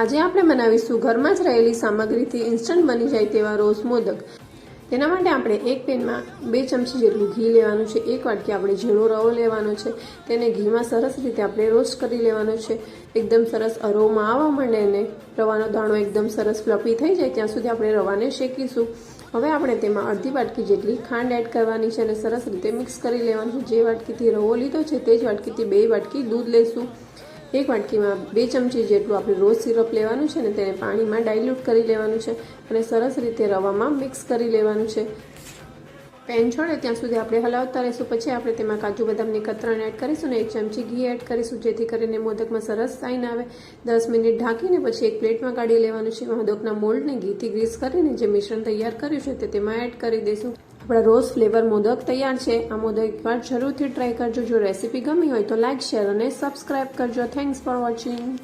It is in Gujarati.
આજે આપણે બનાવીશું ઘરમાં જ રહેલી સામગ્રીથી ઇન્સ્ટન્ટ બની જાય તેવા રોઝ મોદક. તેના માટે આપણે એક પેનમાં બે ચમચી જેટલું ઘી લેવાનું છે, એક વાટકી આપણે ઝીણો રવો લેવાનો છે, તેને ઘીમાં સરસ રીતે આપણે રોસ્ટ કરી લેવાનો છે. એકદમ સરસ અરોમાં આવવા માંડે અને રવાનો દાણો એકદમ સરસ ફ્લફી થઈ જાય ત્યાં સુધી આપણે રવાને શેકીશું. હવે આપણે તેમાં અડધી વાટકી જેટલી ખાંડ એડ કરવાની છે અને સરસ રીતે મિક્સ કરી લેવાનું જે વાટકીથી રવો લીધો છે, તે જ વાટકીથી બે વાટકી દૂધ લેશું. એક વાટકીમાં બે ચમચી જેટલું આપણે રોઝ સિરપ લેવાનું છે અને તેને પાણીમાં ડાયલ્યુટ કરી લેવાનું છે અને સરસ રીતે રવામાં મિક્સ કરી લેવાનું છે. પેન છોડે, ત્યાં સુધી આપણે હલાવતા રહીશું. પછી આપણે તેમાં કાજુ બદામની કતરણ એડ કરીશું અને એક ચમચી ઘી એડ કરીશું, જેથી કરીને મોદકમાં સરસ સાઈન આવે. દસ મિનિટ ઢાંકીને પછી એક પ્લેટમાં કાઢી લેવાનું છે. મોદકના મોલ્ડને ઘીથી ગ્રીસ કરીને જે મિશ્રણ તૈયાર કર્યું છે તે તેમાં એડ કરી દઈશું. આપણા રોઝ ફ્લેવર મોદક તૈયાર છે. આ મોદક એકવાર જરૂરથી ટ્રાય કરજો. જો રેસીપી ગમી હોય તો લાઇક શેર અને સબસ્ક્રાઇબ કરજો. Thanks for watching